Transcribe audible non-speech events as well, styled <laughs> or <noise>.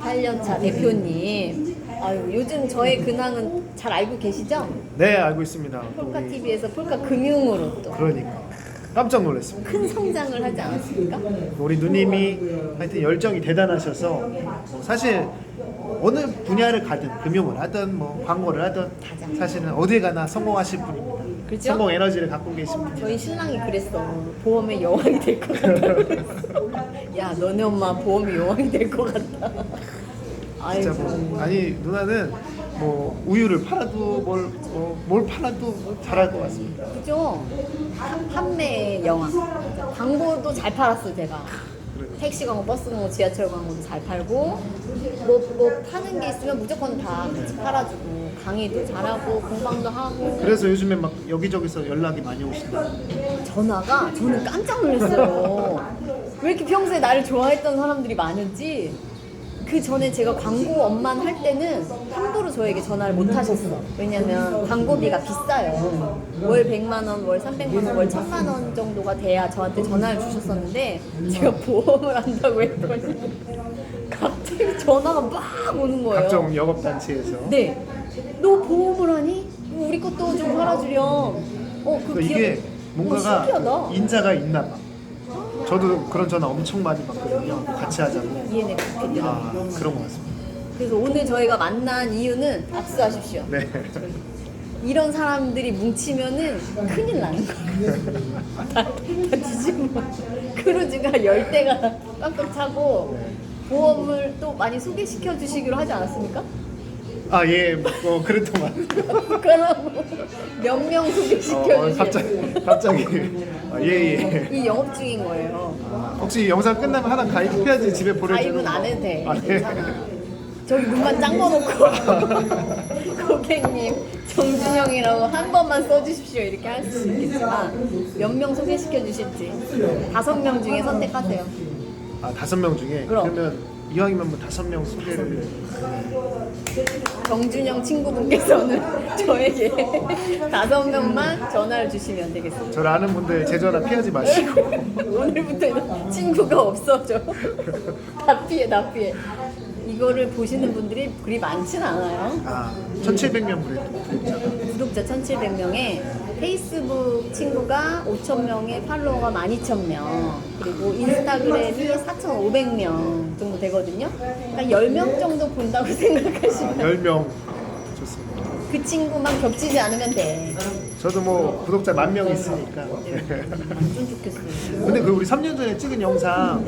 18년 차 대표님. 아유, 요즘 저의 근황은 잘 알고 계시죠? 네 알고 있습니다. 또 폴카 우리- TV에서 폴카 금융으로 또 큰 그러니까 깜짝 놀랐습니다. 성장을 하지 않았습니까? 우리 누님이 하여튼 열정이 대단하셔서 뭐 사실 어느 분야를 가든 금융을 하든 뭐 광고를 하든. 사실은 어디 가나 성공하실 분입니다. 그죠? 성공 에너지를 갖고 분. 저희 신랑이 그랬어. 보험의 여왕이 될 것 같다. 그랬어. <laughs> 야, 너네 엄마 보험의 여왕이 될 것 같다. 진짜 아이고. 뭐 아니 누나는 뭐 우유를 팔아도 뭘, 뭐, 뭘 팔아도 잘할 것 같습니다. 그죠? 판매 여왕. 광고도 잘 팔았어, 제가. 택시 광고, 버스 광고, 지하철 광고도 잘 팔고 뭐, 뭐 파는 게 있으면 무조건 다 같이 팔아주고 강의도 잘하고 공방도 하고 그래서 요즘에 막 여기저기서 연락이 많이 오신다. 전화가 저는 깜짝 놀랐어요. 왜 이렇게 평소에 나를 좋아했던 사람들이 많은지 그 전에 제가 광고 업만 할 때는 함부로 저에게 전화를 못 하셨어. 왜냐면 광고비가 비싸요. 월 100만 원, 월 300만 원, 월 1000만 원 정도가 돼야 저한테 전화를 주셨었는데 제가 보험을 한다고 했더니 갑자기 전화가 막 오는 거예요. 각종 영업 단체에서. 네. 너 보험을 하니? 우리 것도 좀 팔아주렴. 어, 그 그러니까 기업- 이게 뭔가가 어, 신기하다. 인자가 있나 봐. 저도 그런 전화 엄청 많이 받거든요. 같이 하자고. ENF PD. 아 그런 것 같습니다. 그래서 오늘 저희가 만난 이유는 압수하십시오. 네. 이런 사람들이 뭉치면은 큰일 나는 거예요. 다, <laughs> 다 뒤집어. 크루즈가 열 대가 깜빡 차고 보험을 또 많이 소개시켜 주시기로 하지 않았습니까? 아 예, 뭐 그렇더만. <laughs> 그럼 몇명 어, 소개시켜 갑자기 갑자기 아, 예 예. 이 영업 중인 거예요. 아, 혹시 영상 끝나면 하나 가입해야지 집에 보내주는 가입은 안 해도 돼. 아, 예. 괜찮아. <laughs> 저기 눈만 짱 넣어놓고 <laughs> 고객님 정준영이라고 한 번만 써주십시오 이렇게 할 수 있겠지만 몇 명 소개시켜 주실지 다섯 명 중에 선택하세요. 아 다섯 명 중에 그럼. 그러면 이왕이면 뭐 다섯 명 소개를 정준영 친구분께서는 <laughs> 저에게 다섯 명만 전화를 주시면 되겠습니다. 저를 아는 분들 제 전화 피하지 마시고 <laughs> 오늘부터는 친구가 없어져. <laughs> 다 피해, 다 피해. 이거를 보시는 분들이 그리 많진 않아요. 아 1,700명 그래도 구독자가 구독자 1,700명에 페이스북 친구가 5,000명에 팔로워가 12,000명 그리고 인스타그램이 4,500명 정도 되거든요. 그러니까 10명 정도 본다고 <laughs> 생각하시면 10명 좋습니다. 그 친구만 겹치지 않으면 돼. 저도 뭐 구독자 만 명 있으니까. 좀 좋겠어요. 근데 그 우리 3년 전에 찍은 영상